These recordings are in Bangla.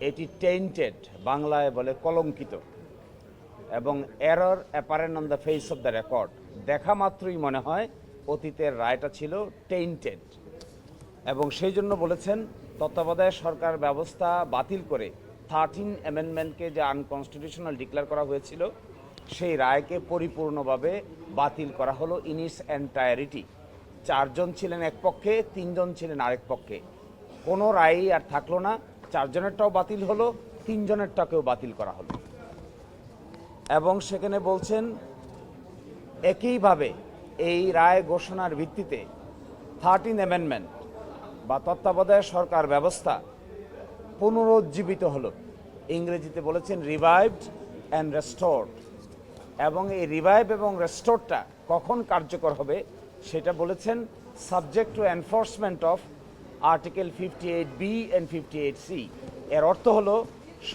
এটি টেন্টেড বাংলায় বলে কলঙ্কিত। এবং error apparent on the face of the record দেখা মাত্রই মনে হয় অতীতের রায়টা ছিল টেন্টেড এবং সেই জন্য বলেছেন, তত্ত্বাবধায়ক সরকার ব্যবস্থা বাতিল করে থার্টিন অ্যামেন্ডমেন্টকে যে আনকনস্টিটিউশনাল ডিক্লেয়ার করা হয়েছিল, সেই রায়কে পরিপূর্ণভাবে বাতিল করা হলো ইন ইটস এন্টায়ারিটি চারজন ছিলেন এক পক্ষে, তিনজন ছিলেন আরেক পক্ষে। কোনো রায়ই আর থাকল না। চারজনেরটাও বাতিল হলো, তিনজনেরটাকেও বাতিল করা হলো। এবং সেখানে বলছেন, একইভাবে এই রায় ঘোষণার ভিত্তিতে থার্টিন অ্যামেন্ডমেন্ট বা তত্ত্বাবধায়ক সরকার ব্যবস্থা পুনরুজ্জীবিত হলো। ইংরেজিতে বলেছেন, রিভাইভড অ্যান্ড রেস্টোর্ড। এবং এই রিভাইভ এবং রেস্টোরটা কখন কার্যকর হবে, সেটা বলেছেন, subject to enforcement of article fifty eight B and fifty eight C এর অর্থ হলো,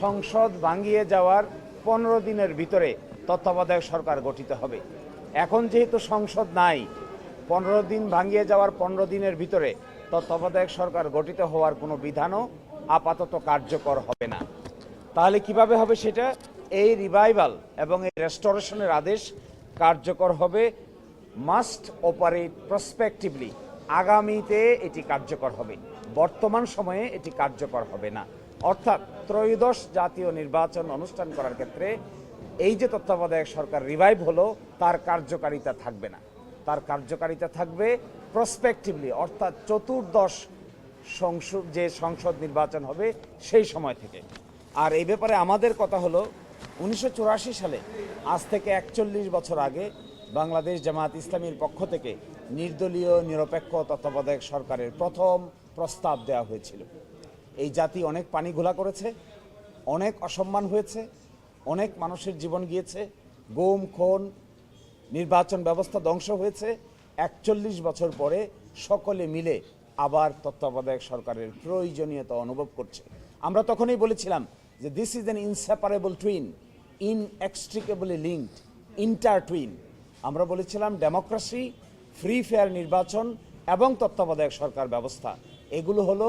সংসদ ভাঙিয়ে যাওয়ার পনেরো দিনের ভিতরে তত্ত্বাবধায়ক সরকার গঠিত হবে। এখন যেহেতু সংসদ নাই, পনেরো দিন ভাঙিয়ে যাওয়ার পনেরো দিনের ভিতরে তত্ত্বাবধায়ক সরকার গঠিত হওয়ার কোনো বিধানও আপাতত কার্যকর হবে না। তাহলে কীভাবে হবে সেটা? এই রিভাইভাল এবং এই রেস্টোরেশনের আদেশ কার্যকর হবে মাস্ট অপারেট প্রসপেক্টিভলি আগামীতে এটি কার্যকর হবে। বর্তমান সময়ে এটি কার্যকর হবে না। অর্থাৎ ত্রয়োদশ জাতীয় নির্বাচন অনুষ্ঠান করার ক্ষেত্রে এই যে তত্ত্বাবধায়ক সরকার রিভাইভ হলো, তার কার্যকারিতা থাকবে না। তার কার্যকারিতা থাকবে প্রসপেক্টিভলি অর্থাৎ চতুর্দশ সংসদ, যে সংসদ নির্বাচন হবে সেই সময় থেকে। আর এই ব্যাপারে আমাদের কথা হলো, উনিশশো চুরাশি সালে, আজ থেকে একচল্লিশ বছর আগে বাংলাদেশ জামাত ইসলামীর পক্ষ থেকে নির্দলীয় নিরপেক্ষ তত্ত্বাবধায়ক সরকারের প্রথম প্রস্তাব দেওয়া হয়েছিল। এই জাতি অনেক পানি ঘোলা করেছে, অনেক অসম্মান হয়েছে, অনেক মানুষের জীবন গিয়েছে, গুম, খুন, নির্বাচন ব্যবস্থা ধ্বংস হয়েছে। একচল্লিশ বছর পরে সকলে মিলে আবার তত্ত্বাবধায়ক সরকারের প্রয়োজনীয়তা অনুভব করছে। আমরা তখনই বলেছিলাম যে this is an inseparable twin inextricably linked intertwined আমরা বলেছিলাম ডেমোক্রেসি ফ্রি ফেয়ার নির্বাচন এবং তত্ত্বাবধায়ক সরকার ব্যবস্থা। এগুলো হলো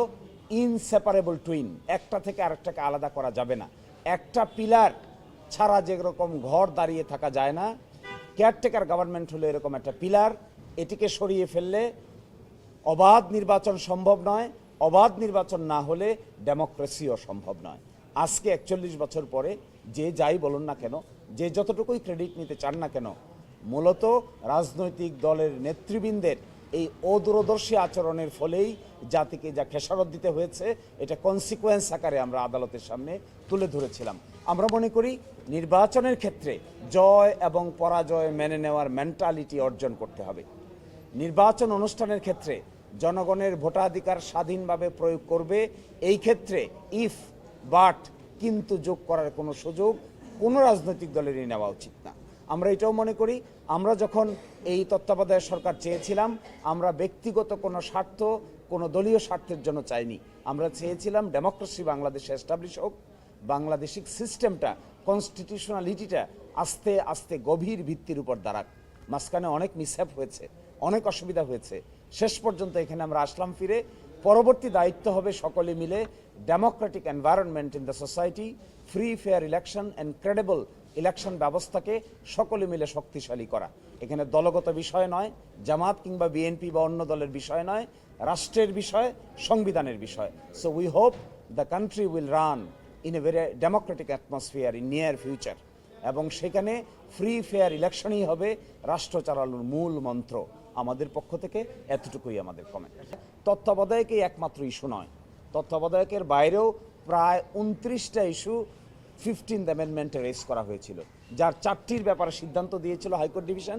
ইনসেপারেবল টুইন একটা থেকে আরেকটাকে আলাদা করা যাবে না। একটা পিলার ছাড়া যেরকম ঘর দাঁড়িয়ে থাকা যায় না। কেয়ারটেকার গভর্নমেন্ট হলো এরকম একটা পিলার এটিকে সরিয়ে ফেললে অবাধ নির্বাচন সম্ভব নয়। অবাধ নির্বাচন না হলে ডেমোক্রেসিও সম্ভব নয়। আজকে একচল্লিশ বছর পরে যে যাই বলুন না কেন, যে যতটুকুই ক্রেডিট নিতে চান না কেন মূলত রাজনৈতিক দলের নেতৃবৃন্দের এই অদূরদর্শী আচরণের ফলেই জাতিকে যা খেসারত দিতে হয়েছে, এটা কনসিকোয়েন্স আকারে আমরা আদালতের সামনে তুলে ধরেছিলাম। আমরা মনে করি নির্বাচনের ক্ষেত্রে জয় এবং পরাজয় মেনে নেওয়ার মেন্টালিটি অর্জন করতে হবে। নির্বাচন অনুষ্ঠানের ক্ষেত্রে জনগণের ভোটাধিকার স্বাধীনভাবে প্রয়োগ করবে, এই ক্ষেত্রে ইফ বাট কিন্তু যোগ করার কোনো সুযোগ কোনো রাজনৈতিক দলেরই নেওয়া উচিত না। আমরা এটাও মনে করি, আমরা যখন এই তত্ত্বাবধায়ক সরকার চেয়েছিলাম, আমরা ব্যক্তিগত কোনো স্বার্থ, কোনো দলীয় স্বার্থের জন্য চাইনি। আমরা চেয়েছিলাম ডেমোক্রেসি বাংলাদেশে এস্টাবলিশ হোক, বাংলাদেশিক সিস্টেমটা কনস্টিটিউশনালিটিটা আস্তে আস্তে গভীর ভিত্তির উপর দাঁড়াক। মাঝখানে অনেক মিসহ্যাপ হয়েছে, অনেক অসুবিধা হয়েছে। শেষ পর্যন্ত এখানে আমরা আসলাম ফিরে। পরবর্তী দায়িত্ব হবে সকলে মিলে democratic environment in the society free fair election and credible election ব্যবস্থাকে সকলে মিলে শক্তিশালী করা। এখানে দলগত বিষয় নয়, জামাত কিংবা বিএনপি বা অন্য দলের বিষয় নয়, রাষ্ট্রের বিষয়, সংবিধানের বিষয়। So we hope the country will run in a very democratic atmosphere in near future এবং সেখানে ফ্রি ফেয়ার ইলেকশনই হবে, রাষ্ট্র চালানোর মূল মন্ত্র আমাদের পক্ষ থেকে, এতটুকুই আমাদের কমেন্ট তত্ত্বাবধায়কই একমাত্র ইস্যু নয়। তত্ত্বাবধায়কের বাইরেও প্রায় উনত্রিশটা ইস্যু ফিফটিন্থ অ্যামেন্ডমেন্টে রেস করা হয়েছিল। যার চারটির ব্যাপারে সিদ্ধান্ত দিয়েছিল হাইকোর্ট ডিভিশন,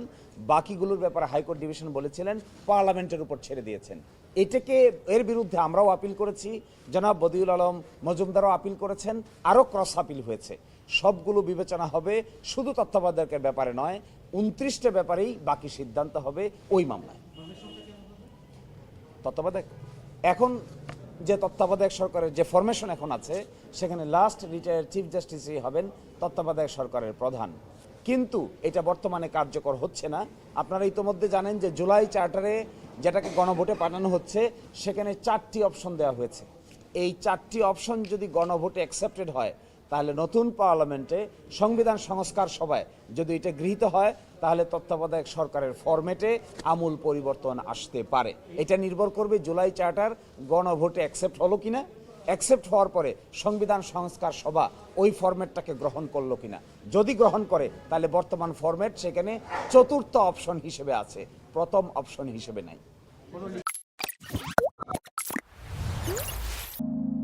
বাকিগুলোর ব্যাপারে হাইকোর্ট ডিভিশন বলেছিলেন, পার্লামেন্টের উপর ছেড়ে দিয়েছেন। এটাকে এর বিরুদ্ধে আমরাও আপিল করেছি, জনাব বদিউল আলম মজুমদারও আপিল করেছেন, আরও ক্রস আপিল হয়েছে। সবগুলো বিবেচনা হবে, শুধু তত্ত্বাবধায়কের ব্যাপারে নয়, উনত্রিশটা ব্যাপারেই বাকি সিদ্ধান্ত হবে ওই মামলায়। তত্ত্বাবধায়ক, এখন যে তত্ত্বাবধায়ক সরকারের যে ফরমেশন এখন আছে, সেখানে লাস্ট রিটায়ার চিফ জাস্টিসই হবেন তত্ত্বাবধায়ক সরকারের প্রধান। কিন্তু এটা বর্তমানে কার্যকর হচ্ছে না। আপনারা ইতোমধ্যে জানেন যে জুলাই চার্টারে যেটাকে গণভোটে পাঠানো হচ্ছে, সেখানে চারটি অপশন দেওয়া হয়েছে। এই চারটি অপশন যদি গণভোটে অ্যাকসেপ্টেড হয়, তাহলে নতুন পার্লামেন্টে সংবিধান সংস্কার সভায় যদি এটা গৃহীত হয় তাহলে তত্ত্বাবধায়ক সরকারের ফরম্যাটে আমূল পরিবর্তন আসতে পারে। এটা নির্ভর করবে জুলাই চার্টার গণভোটে অ্যাকসেপ্ট হলো কিনা। অ্যাকসেপ্ট হওয়ার পরে সংবিধান সংস্কার সভা ওই ফরম্যাটটাকে গ্রহণ করল কিনা। যদি গ্রহণ করে, তাহলে বর্তমান ফরম্যাট সেখানে চতুর্থ অপশন হিসেবে আছে। প্রথম অপশন হিসেবে নাই।